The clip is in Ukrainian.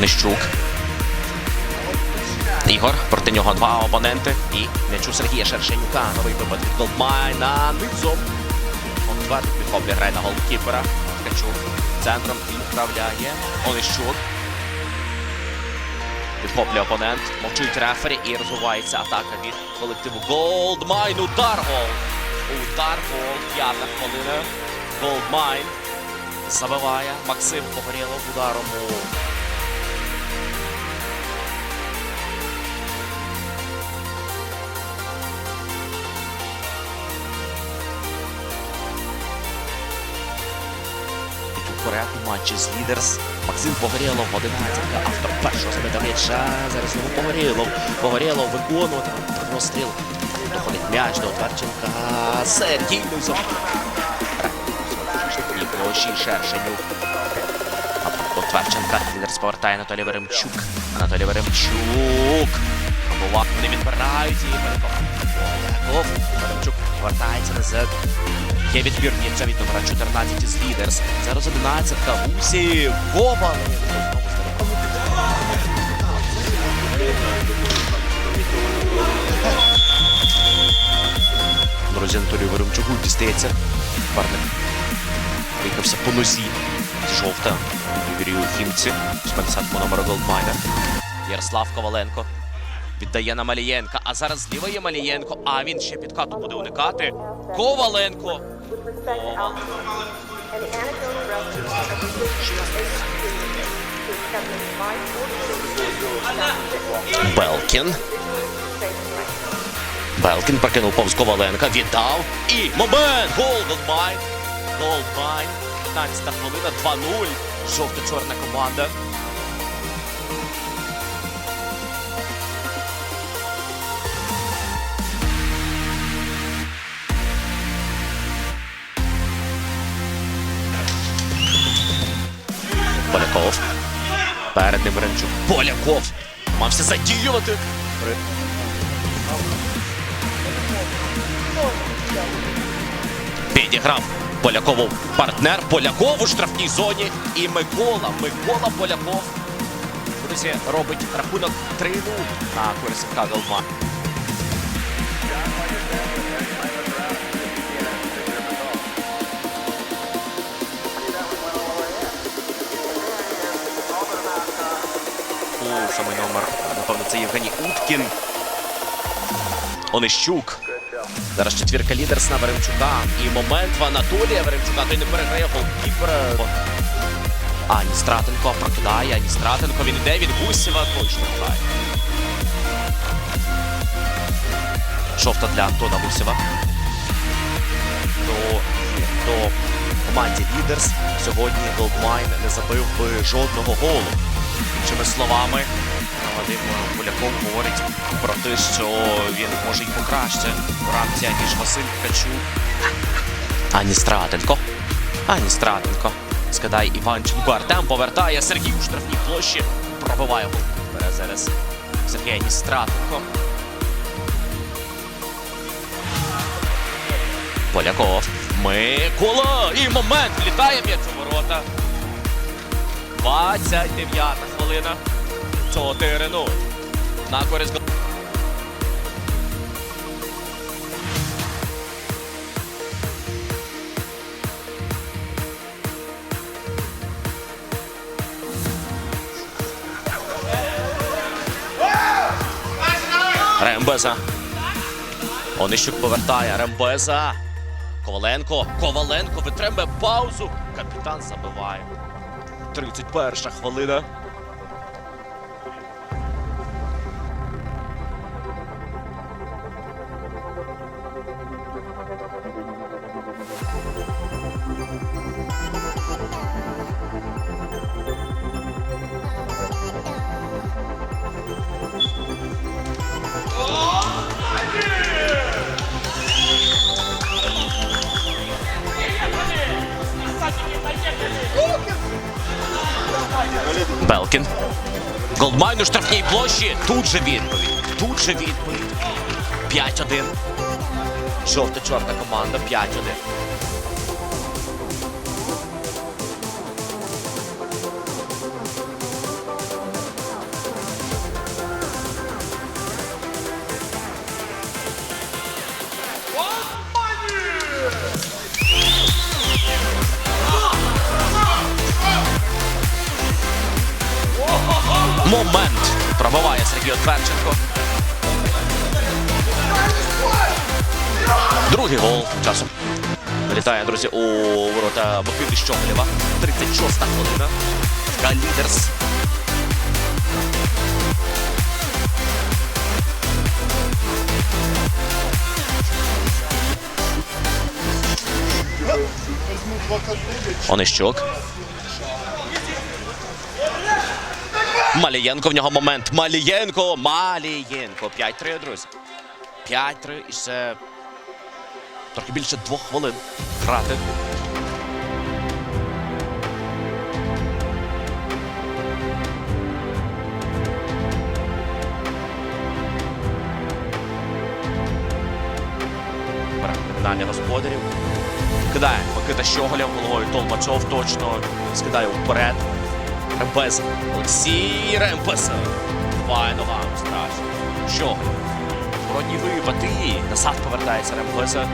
Онищук. Ігор. Проти нього два опоненти. І м'яч у Сергія Шершенюка. Новий випад від Голдмайна. Низом. Монтвер підхоплює грає на голкіпера. Ткачук. Центром відправляє. Онищук. Підхоплює опонент. Мовчить рефері і розвивається атака від колективу Голдмайн. Удар гол. Удар гол. П'ята хвилина. Голдмайн. Забиває Максим Погорєлов ударом у матчі з Лідерс. Максим Погорєлов, 11 автор першого збита м'яча. Зараз знову Погорєлов. Погорєлов виконувати розстріл. Доходить м'яч до Тверченка. Сергій Лузов. І площі Шершенюк. А до Тверченка. Лідерс повертає Анатолій Веремчук. Анатолій Веремчук. Пробував. Вони відбирають і. Веремчук повертається назад. Є відбір м'яча від номера 14 із Лідерс. Зараз 11 Гусів. Ковали. Друзі, Анатолію Веремчуку дістається. Парник виїхався по нозі. Жовта. Юрію Хімці. З 50 номера Голдмайна. Ярослав Коваленко. Віддає на Малієнка. А зараз зліва є Малієнко. А він ще підкату буде уникати. Коваленко. Ковал. and the Anadolu Wrestling Association Белкін. Белкін прокинув повз Коваленка. Віддав. І момент! Гол Голдмайн. Голдмайн. 15 хвилина. 2-0. Жовто-чорна команда. Перед ним Ренчук. Поляков. Мався задіювати. Підіграв Полякову партнер. Поляков у штрафній зоні. І Микола. Микола Поляков. Друзі, робить рахунок 3-0 на користь Кагалма. Євгеній Уткін. Онищук. Зараз четвірка лідерс на Веремчука. І момент в Анатолія Веремчука. Той не переграє голкіпера. Ані Стратенко прокидає. Ані Стратенко. Він йде від Гусєва. Точно грає. Жовта для Антона Гусєва. До, до команді Лідерс сьогодні Голдмайн не забив би жодного голу. Іншими словами, Вадим Поляков говорить про те, що він може й покраще у рамці, ніж Василь Ткачук. Ані Стратенко. Ані Стратенко. Скидає Іванченко. Артем повертає. Сергій у штрафній площі. Пробиває гол. Бере зараз Сергій Ані Стратенко. Поляков. Микола. І момент. Влітає м'яч у ворота. 29 хвилина. 4-0. На користь Рембеза. Онищук повертає. Рембеза. Коваленко. Коваленко витримує паузу. Капітан забиває. 31 хвилина. Белкін. Голдмайн у штрафній площі. Тут же відповідь. Тут же відповідь. 5-1. Жовто-чорна команда 5-1. Момент пробиває Сергій Отверченко. Другий гол часом. Вилітає, друзі, у ворота Микити Щоголєва. 36-та хвилина. ФК Лідерс. Онищук. Малієнко в нього момент. Малієнко! Малієнко. 5-3, друзі. 5-3 і ще трохи більше двох хвилин грати. Перекидання господарів. Кидає Микита Щоголєв головою Толмачов точно скидає вперед. Ремпес. Олексій Ремпес. Буває ногами страшно. Що? Зворотній випад і назад повертається Ремпеса.